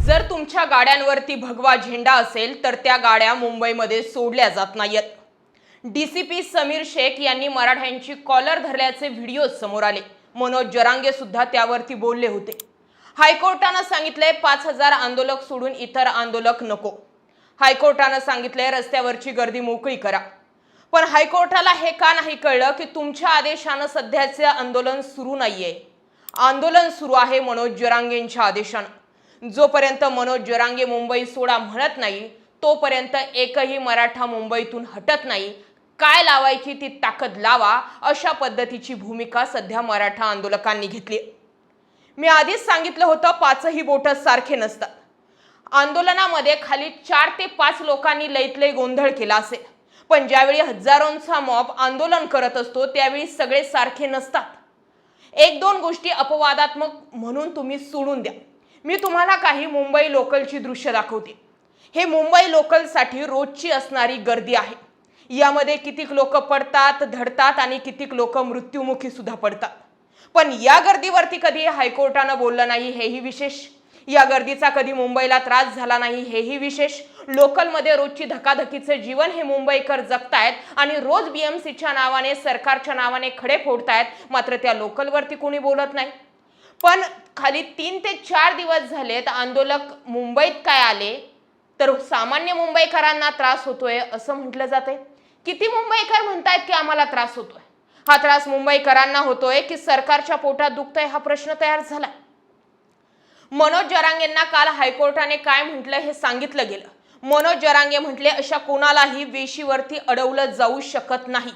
जर तुमच्या गाड्यांवरती भगवा झेंडा असेल तर त्या गाड्या मुंबईमध्ये सोडल्या जात नाहीत पी समीर शेख यांनी मराठ्यांची कॉलर धरल्याचे व्हिडिओ समोर आले. मनोज जरांगे सुद्धा त्यावरती बोलले होते. हायकोर्टानं सांगितलंय पाच हजार आंदोलक सोडून इतर आंदोलक नको. हायकोर्टानं सांगितलंय रस्त्यावरची गर्दी मोकळी करा. पण हायकोर्टाला हे का नाही कळलं की तुमच्या आदेशानं सध्याचे आंदोलन सुरू नाहीये? आंदोलन सुरू आहे मनोज जरांगेंच्या आदेशानं. जोपर्यंत मनोज जरांगे मुंबई सोडा म्हणत नाही तोपर्यंत एकही मराठा मुंबईतून हटत नाही. काय लावायची ती ताकद लावा अशा पद्धतीची भूमिका सध्या मराठा आंदोलकांनी घेतली. मी आधीच सांगितलं होतं पाचही बोट सारखे नसतात. आंदोलनामध्ये खाली चार ते पाच लोकांनी लईतलई गोंधळ केला असेल. पण ज्यावेळी हजारोंचा मॉब आंदोलन करत असतो त्यावेळी सगळे सारखे नसतात. एक दोन गोष्टी अपवादात्मक म्हणून तुम्ही सोडून द्या. मी तुम्हाला काही मुंबई लोकलची दृश्य दाखवते. हे मुंबई लोकलसाठी रोजची असणारी गर्दी आहे. यामध्ये कितीक लोक पडतात धडतात आणि कितीक लोक मृत्युमुखी सुद्धा पडतात. पण या गर्दीवरती कधी हायकोर्टानं बोललं नाही हेही विशेष? या गर्दीचा कधी मुंबईला त्रास झाला नाही हेही विशेष? लोकलमध्ये रोजची धकाधकीचे जीवन हे मुंबईकर जगतायत आणि रोज बीएमसीच्या नावाने सरकारच्या नावाने खडे फोडतायत मात्र त्या लोकलवरती कोणी बोलत नाही. पण खाली तीन ते चार दिवस झालेत आंदोलक मुंबईत काय आले तर सामान्य मुंबईकरांना त्रास होतोय असं म्हटलं जाते किती मुंबईकर म्हणतायत की आम्हाला त्रास होतोय? हा त्रास मुंबईकरांना होतोय की सरकारच्या पोटात दुखतोय हा प्रश्न तयार झाला मनोज जरांगेंना काल हायकोर्टाने काय म्हटलं हे सांगितलं गेलं. मनोज जरांगे म्हटले अशा कोणालाही वेशीवरती अडवलं जाऊ शकत नाही.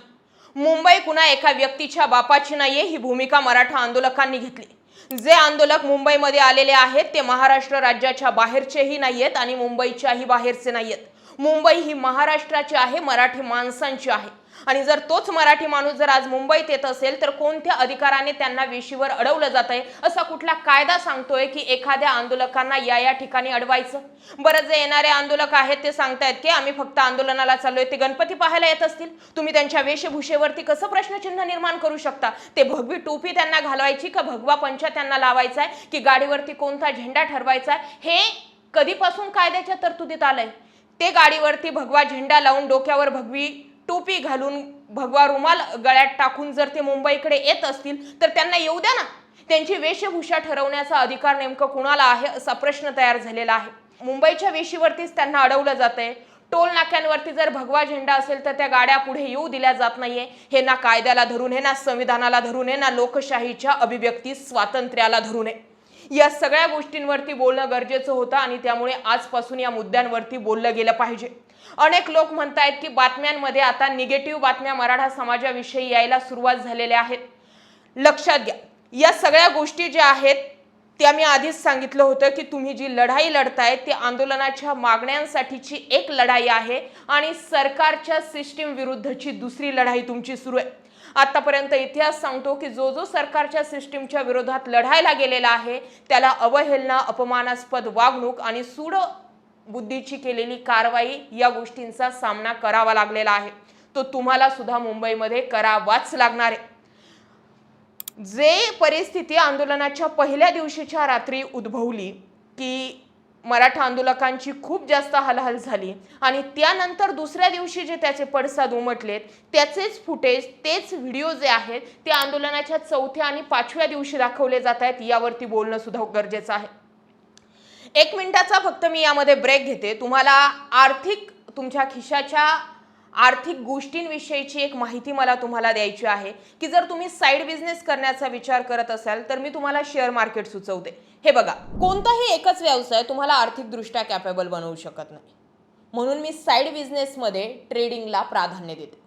मुंबई कुणा एका व्यक्तीच्या बापाची नाहीये ही भूमिका मराठा आंदोलकांनी घेतली. जे आंदोलक मुंबईमध्ये आलेले आहेत ते महाराष्ट्र राज्याच्या बाहेरचेही नाही आहेत आणि मुंबईच्याही बाहेरचे नाही आहेत मुंबई ही महाराष्ट्राची आहे मराठी माणसांची आहे. आणि जर तोच मराठी माणूस जर आज मुंबईत येत असेल तर कोणत्या अधिकाराने त्यांना वेशीवर अडवलं जात आहे असा कुठला कायदा सांगतोय की एखाद्या आंदोलकांना या या ठिकाणी अडवायचं? बरं जे येणारे आंदोलक आहेत ते सांगतायत की आम्ही फक्त आंदोलनाला चाललोय ते गणपती पाहायला येत असतील. तुम्ही त्यांच्या वेशभूषेवरती कसं प्रश्नचिन्ह निर्माण करू शकता? ते भगवी टोपी त्यांना घालवायची का भगवा पंचा त्यांना लावायचा आहे की गाडीवरती कोणता झेंडा ठरवायचा आहे हे कधीपासून कायद्याच्या तरतुदीत आलंय? ते गाडीवरती भगवा झेंडा लावून डोक्यावर भगवी टोपी घालून भगवा रुमाल गळ्यात टाकून जर ते मुंबईकडे येत असतील तर त्यांना येऊ द्या ना. त्यांची वेशभूषा ठरवण्याचा अधिकार नेमकं कुणाला आहे असा प्रश्न तयार झालेला आहे. मुंबईच्या वेशीवरतीच त्यांना अडवलं जात आहे टोल नाक्यांवरती जर भगवा झेंडा असेल तर त्या गाड्या पुढे येऊ दिल्या जात नाहीये. हे ना कायद्याला धरून हे ना संविधानाला धरून हे ना लोकशाहीच्या अभिव्यक्ती स्वातंत्र्याला धरून आहे. या सगळ्या गोष्टींवरती बोलणं गरजेचं होतं आणि त्यामुळे आजपासून या मुद्द्यांवरती बोललं गेलं पाहिजे. अनेक लोक म्हणतायत की बातम्यांमध्ये आता निगेटिव्ह बातम्या मराठा समाजाविषयी यायला सुरुवात झालेल्या आहेत. लक्षात घ्या या सगळ्या गोष्टी ज्या आहेत त्या मी आधीच सांगितलं होतं की तुम्ही जी लढाई लढताय ती आंदोलनाच्या मागण्यांसाठीची एक लढाई आहे आणि सरकारच्या सिस्टीम विरुद्धची दुसरी लढाई तुमची सुरू आहे. आतापर्यंत इतिहास सांगतो की जो जो सरकारच्या सिस्टीमच्या विरोधात लढायला गेलेला आहे त्याला अवहेलना अपमानास्पद वागणूक आणि सूड बुद्धीची केलेली कारवाई या गोष्टींचा सामना करावा लागलेला आहे. तो तुम्हाला सुद्धा मुंबईमध्ये करावाच लागणार आहे. जे परिस्थिती आंदोलनाच्या पहिल्या दिवशीच्या रात्री उद्भवली की मराठा आंदोलकांची खूप जास्त हलहल झाली. आणि त्यानंतर दुसऱ्या दिवशी जे त्याचे पडसाद उमटलेत त्याचेच फुटेज तेच व्हिडिओ जे आहेत ते आंदोलनाच्या चौथ्या आणि पाचव्या दिवशी दाखवले जात आहेत यावरती बोलणं सुद्धा गरजेचं आहे. एक मिनिटाचा फक्त मी यामध्ये ब्रेक घेते. तुम्हाला आर्थिक तुमच्या खिशाच्या आर्थिक गोष्टींविषयीची एक माहिती मला तुम्हाला द्यायची आहे की जर तुम्ही साईड बिझनेस करण्याचा विचार करत असाल तर मी तुम्हाला शेअर मार्केट सुचवते. हे बघा कोणताही एकच व्यवसाय तुम्हाला आर्थिकदृष्ट्या कॅपेबल बनवू शकत नाही. म्हणून मी साईड बिझनेसमध्ये ट्रेडिंगला प्राधान्य देते.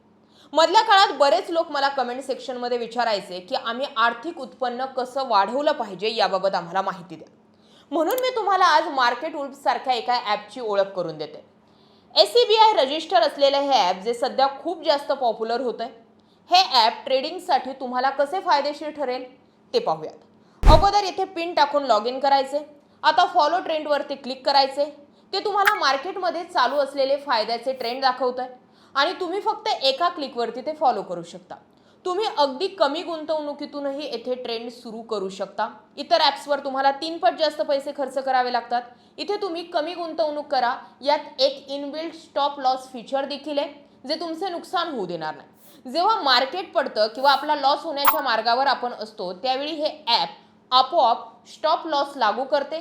मधल्या काळात बरेच लोक मला कमेंट सेक्शनमध्ये विचारायचे की आम्ही आर्थिक उत्पन्न कसं वाढवलं पाहिजे याबाबत आम्हाला माहिती द्या. म्हणून मी तुम्हाला आज मार्केट उल्पसारख्या एका ॲपची ओळख करून देते. S C B I register असलेलं हे ॲप जे सध्या खूप जास्त पॉप्युलर होतं आहे हे ॲप ट्रेडिंगसाठी तुम्हाला कसे फायदेशीर ठरेल ते पाहूयात. अगोदर येथे पिन टाकून लॉग इन करायचे. आता फॉलो ट्रेंडवरती क्लिक करायचे. ते तुम्हाला मार्केटमध्ये चालू असलेले फायद्याचे ट्रेंड दाखवत आहे आणि तुम्ही फक्त एका क्लिकवरती ते फॉलो करू शकता. तुम्ही अगदी कमी गुंतवणुकीतूनही येथे ट्रेंड सुरू करू शकता. इतर ॲप्सवर तुम्हाला तीन पट जास्त पैसे खर्च करावे लागतात. इथे तुम्ही कमी गुंतवणूक करा. यात एक इनबिल्ट स्टॉप लॉस फीचर देखील आहे जे तुमचे नुकसान होऊ देणार नाही. जेव्हा मार्केट पडतं किंवा आपला लॉस होण्याच्या मार्गावर आपण असतो त्यावेळी हे ॲप आपोआप स्टॉप लॉस लागू करते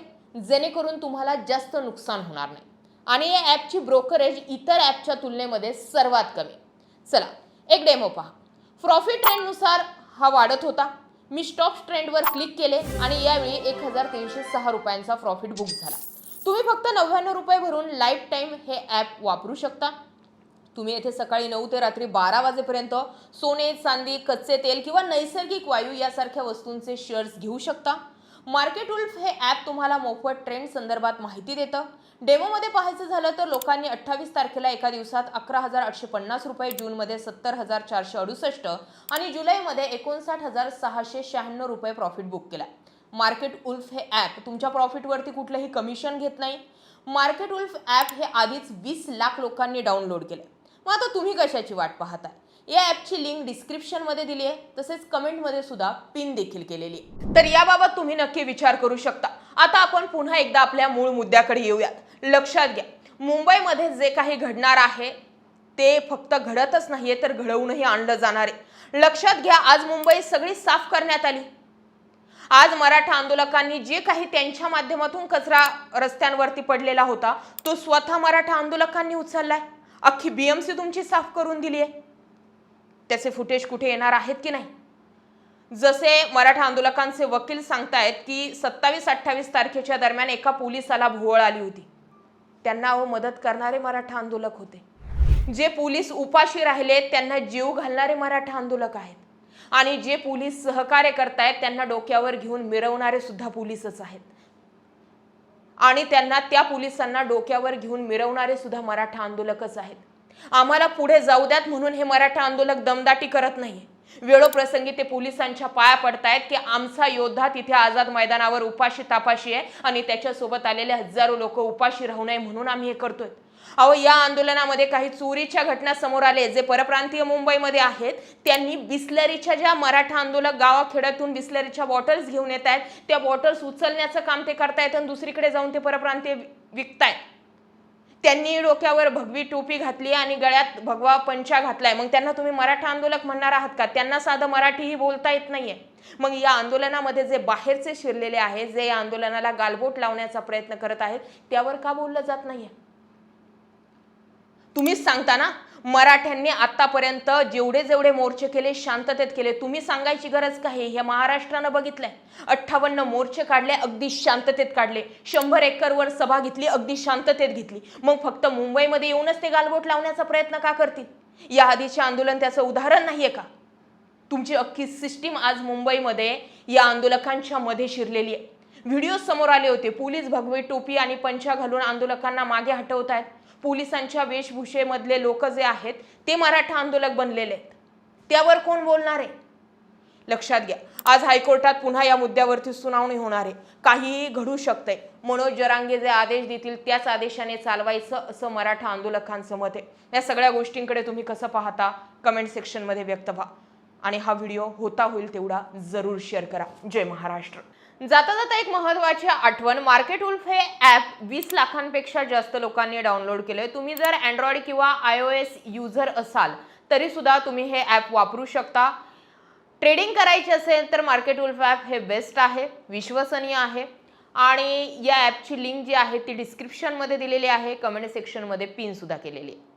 जेणेकरून तुम्हाला जास्त नुकसान होणार नाही. आणि या ॲपची ब्रोकरेज इतर ॲपच्या तुलनेमध्ये सर्वात कमी. चला एक डेमो पहा. प्रॉफिट ट्रेंडनुसार हा वाढत होता. मी स्टॉप ट्रेंडवर क्लिक केले आणि यावेळी एक हजार तीनशे सहा रुपयांचा प्रॉफिट बुक झाला. तुम्ही फक्त नव्याण्णव रुपये भरून लाईफ टाईम हे ॲप वापरू शकता. तुम्ही येथे सकाळी नऊ ते रात्री बारा वाजेपर्यंत सोने चांदी कच्चे तेल किंवा नैसर्गिक वायू यासारख्या वस्तूंचे शेअर्स घेऊ शकता. मार्केट उल्फ हे ॲप तुम्हाला मोफत ट्रेंड संदर्भात माहिती देतं. डेमोमध्ये पाहायचं झालं तर लोकांनी अठ्ठावीस तारखेला एका दिवसात अकरा हजार आठशे पन्नास रुपये जूनमध्ये सत्तर हजार चारशे अडुसष्ट आणि जुलैमध्ये एकोणसाठ हजार सहाशे शहाण्णव रुपये प्रॉफिट बुक केला मार्केट उल्फ हे ॲप तुमच्या प्रॉफिटवरती कुठलंही कमिशन घेत नाही. मार्केट उल्फ ॲप हे आधीच वीस लाख लोकांनी डाउनलोड केलं मग आता तुम्ही कशाची वाट पाहताय? या ॲपची लिंक डिस्क्रिप्शनमध्ये दिली आहे. तसेच कमेंटमध्ये सुद्धा पिन देखील केलेली आहे. तर याबाबत तुम्ही नक्की विचार करू शकता. आता आपण पुन्हा एकदा आपल्या मूळ मुद्द्याकडे येऊयात. लक्षात घ्या. मुंबईमध्ये जे काही घडणार आहे ते फक्त घडतच नाहीये तर घडवूनही आणलं जाणार आहे. लक्षात घ्या आज मुंबई सगळी साफ करण्यात आली. आज मराठा आंदोलकांनी जे काही त्यांच्या माध्यमातून कचरा रस्त्यांवरती पडलेला होता तो स्वतः मराठा आंदोलकांनी उचललाय. अख्खी बीएमसी तुमची साफ करून दिली आहे. त्याचे फुटेज कुठे येणार आहेत की नाही? जसे मराठा आंदोलकांचे वकील सांगतायत की सत्तावीस अठ्ठावीस तारखेच्या दरम्यान एका पोलिसाला भोवळ आली होती. त्यांना अहो मदत करणारे मराठा आंदोलक होते. जे पोलीस उपाशी राहिले त्यांना जीव घालणारे मराठा आंदोलक आहेत. आणि जे पोलीस सहकार्य करतायत त्यांना डोक्यावर घेऊन मिरवणारे सुद्धा पोलीसच आहेत. आणि त्यांना त्या पोलिसांना डोक्यावर घेऊन मिरवणारे सुद्धा मराठा आंदोलकच आहेत. आम्हाला पुढे जाऊ द्यात म्हणून हे मराठा आंदोलक दमदाटी करत नाही वेळोप्रसंगी ते पोलिसांच्या पाया पडतायत की आमचा योद्धा तिथे आझाद मैदानावर उपाशी तापाशी आहे आणि त्याच्यासोबत आलेले हजारो लोक उपाशी राहू नये म्हणून आम्ही हे करतोय. अहो या आंदोलनामध्ये काही चोरीच्या घटना समोर आले जे परप्रांतीय मुंबईमध्ये आहेत. त्यांनी बिस्लरीच्या ज्या मराठा आंदोलक गावाखेड्यातून बिस्लरीच्या बॉटल्स घेऊन येत आहेत त्या बॉटल्स उचलण्याचं काम ते करतायत आणि दुसरीकडे जाऊन ते परप्रांतीय विकतायत त्यांनी डोक्यावर भगवी टोपी घातली आणि गळ्यात भगवा पंचा घातलाय. मग त्यांना तुम्ही मराठा आंदोलक म्हणणार आहात का? त्यांना साधं मराठीही बोलता येत नाहीये. मग या आंदोलनामध्ये जे बाहेरचे शिरलेले आहेत जे या आंदोलनाला गालबोट लावण्याचा प्रयत्न करत आहेत त्यावर का बोललं जात नाहीये? तुम्हीच सांगता ना मराठ्यांनी आतापर्यंत जेवढे जेवढे मोर्चे केले शांततेत केले तुम्ही सांगायची गरज काही हे महाराष्ट्रानं बघितलंय. अठ्ठावन्न मोर्चे काढले अगदी शांततेत काढले. शंभर एकरवर सभा घेतली अगदी शांततेत घेतली. मग फक्त मुंबईमध्ये येऊनच ते गालबोट लावण्याचा प्रयत्न का करतील? या आधीचे आंदोलन त्याचं उदाहरण नाहीये का? तुमची अख्खी सिस्टीम आज मुंबईमध्ये या आंदोलकांच्या मध्ये शिरलेली आहे. व्हिडिओ समोर आले होते पोलीस भगवे टोपी आणि पंचा घालून आंदोलकांना मागे हटवत आहेत पोलिसांच्या वेशभूषेमधले लोक जे आहेत ते मराठा आंदोलक बनलेले आहेत. त्यावर कोण बोलणार आहे? लक्षात घ्या. आज हायकोर्टात पुन्हा या मुद्द्यावरती सुनावणी होणार आहे. काहीही घडू शकतंय. मनोज जरांगे जे आदेश देतील त्याच आदेशाने चालवायचं असं मराठा आंदोलकांचं मत आहे. या सगळ्या गोष्टींकडे तुम्ही कसं पाहता? कमेंट सेक्शनमध्ये व्यक्त व्हा. आणि हा व्हिडिओ होता होईल तेवढा जरूर शेअर करा. जय महाराष्ट्र. जाता जाता एक महत्वाची आठवण मार्केट उल्फ हे ॲप वीस लाखांपेक्षा जास्त लोकांनी डाउनलोड केलं आहे तुम्ही जर अँड्रॉइड किंवा आय ओ एस युजर असाल तरीसुद्धा तुम्ही हे ॲप वापरू शकता. ट्रेडिंग करायची असेल तर मार्केट उल्फ ॲप हे बेस्ट आहे विश्वसनीय आहे. आणि या ॲपची लिंक जी आहे ती डिस्क्रिप्शनमध्ये दिलेली आहे कमेंट सेक्शनमध्ये पिनसुद्धा केलेली आहे.